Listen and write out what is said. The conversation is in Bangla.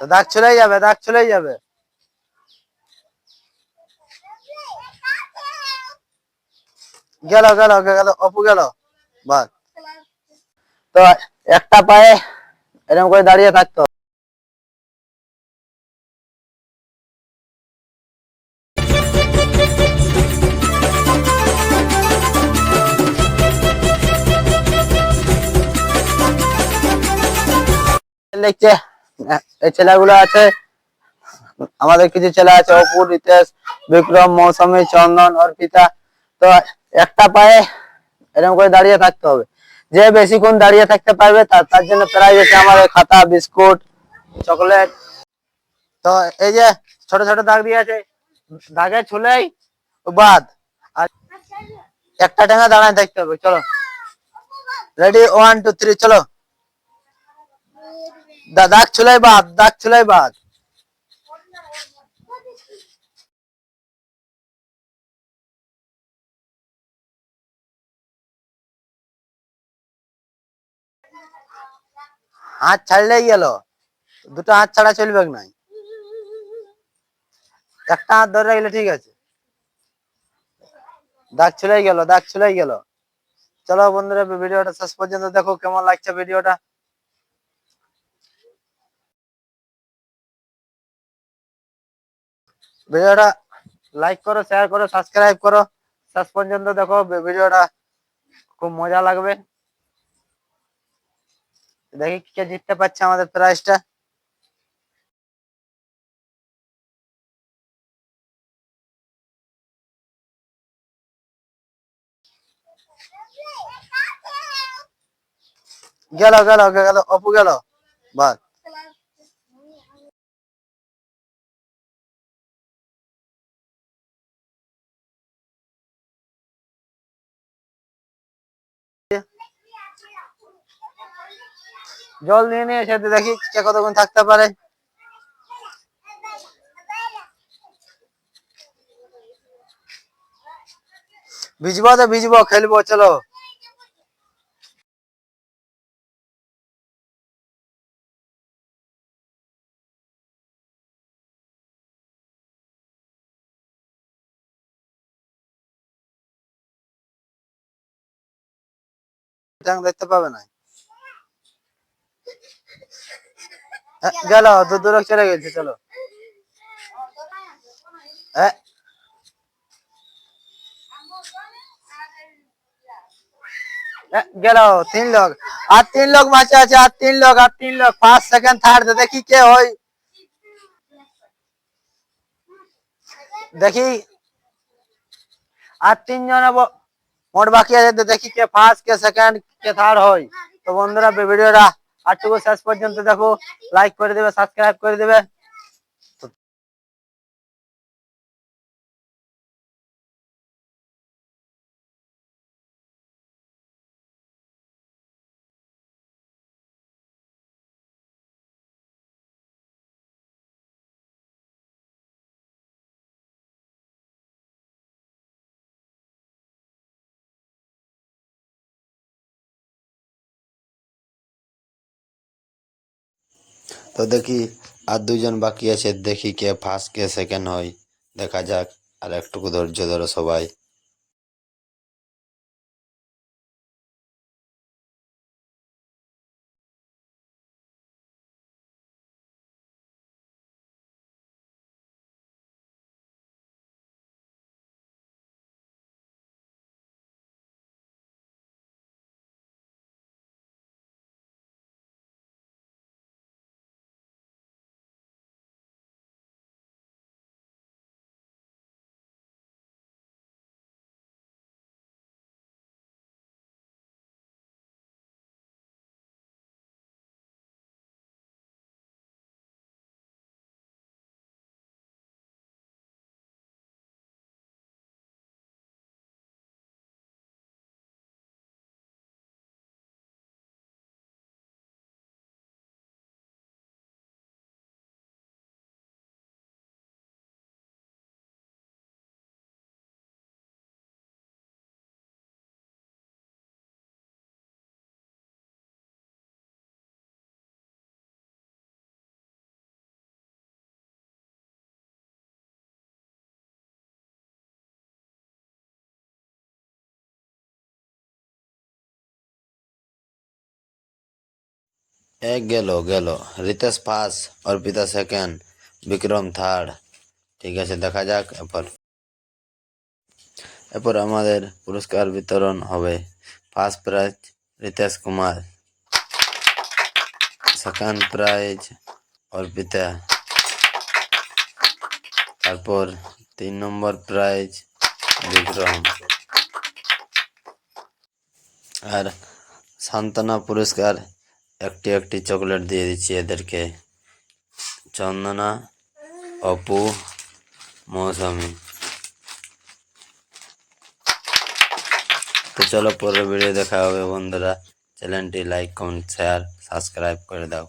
দাগ চলেই যাবে, দাগ চলেই যাবে। গেল গেল গেল অপু গেল। বাস তো একটা পায়ে এরকম করে দাঁড়িয়ে থাকতো। দেখছে এই ছেলেগুলো আছে, আমাদের কিছু ছেলে আছে অপুর রিতেশ, বিক্রম, মৌসুমী, চন্দন, অর্পিতা। তো একটা পায়ে এরকম করে দাঁড়িয়ে থাকতে হবে। যে বেশিক্ষণ দাঁড়িয়ে থাকতে পারবে, তার জন্য প্রাইজ আছে আমাদের খাতা, বিস্কুট, চকলেট। তো এই যে ছোট ছোট দাগ দিয়ে আছে, দাগে ছুলেই বাদ। আর একটা টাকা দাঁড়ায় থাকতে হবে, চলো। রেডি ওয়ান টু থ্রি চলো। দা- দাগ ছুলাই বাদ দাগ ছুলাই বাদ হাত ছাড়লেই গেল। দুটো হাত ছাড়া চলবে নাই? একটা হাত ধরে রাখলে ঠিক আছে। দাগ চলেই গেল, দাগ চলেই গেল। চলো বন্ধুরা, ভিডিওটা শেষ পর্যন্ত দেখো কেমন লাগছে ভিডিওটা। ভিডিওটা লাইক করো শেয়ার করো সাবস্ক্রাইব করো। শেষ পর্যন্ত দেখো ভিডিওটা খুব মজা লাগবে। দেখি কে জিততে পারছে আমাদের প্রাইজটা গেল গেল গেল, অপু গেল। বাস জল নিয়ে নিয়ে এসে দেখি কে কতক্ষণ থাকতে পারে। ভিজবো তো ভিজবো, খেলব, চলো। দেখতে পাবে না হ্যাঁ, গেল দূর দূর চলে গেছে, চলো। গেল, তিন লোক। আর তিন লোক বাঁচে আছে, আর তিন লোক, আর তিন লোক। ফার্স্ট সেকেন্ড থার্ড দেখি কে হয় দেখি। আর তিনজন মোট বাকি আছে দেখি কে ফার্স্ট কে সেকেন্ড কে থার্ড হয়। তো বন্ধুরা ভিডিওটা আটটুকু শেষ পর্যন্ত দেখো লাইক করে দেবে সাবস্ক্রাইব করে দেবে। তো দেখি আর দুজন বাকি আছে, দেখি কে ফার্স্ট কে সেকেন্ড হয়। দেখা যাক, আর একটুকু ধৈর্য ধরো সবাই। এক গেল গেল Ritesh first Arpita second Bikram third ঠিক আছে দেখা যাক এরপর এরপর আমাদের পুরস্কার বিতরণ হবে first prize Ritesh Kumar second prize Arpita তারপর তিন নম্বর প্রাইজ বিক্রম আর সান্ত্বনা পুরস্কার একটি একটি চকলেট দিয়ে দিচ্ছি এদেরকে। চন্দনা, অপু, মৌসুমি। তো চলো পরের ভিডিও দেখা হবে বন্ধুরা। চ্যানেলটি লাইক কমেন্ট শেয়ার সাবস্ক্রাইব করে দাও।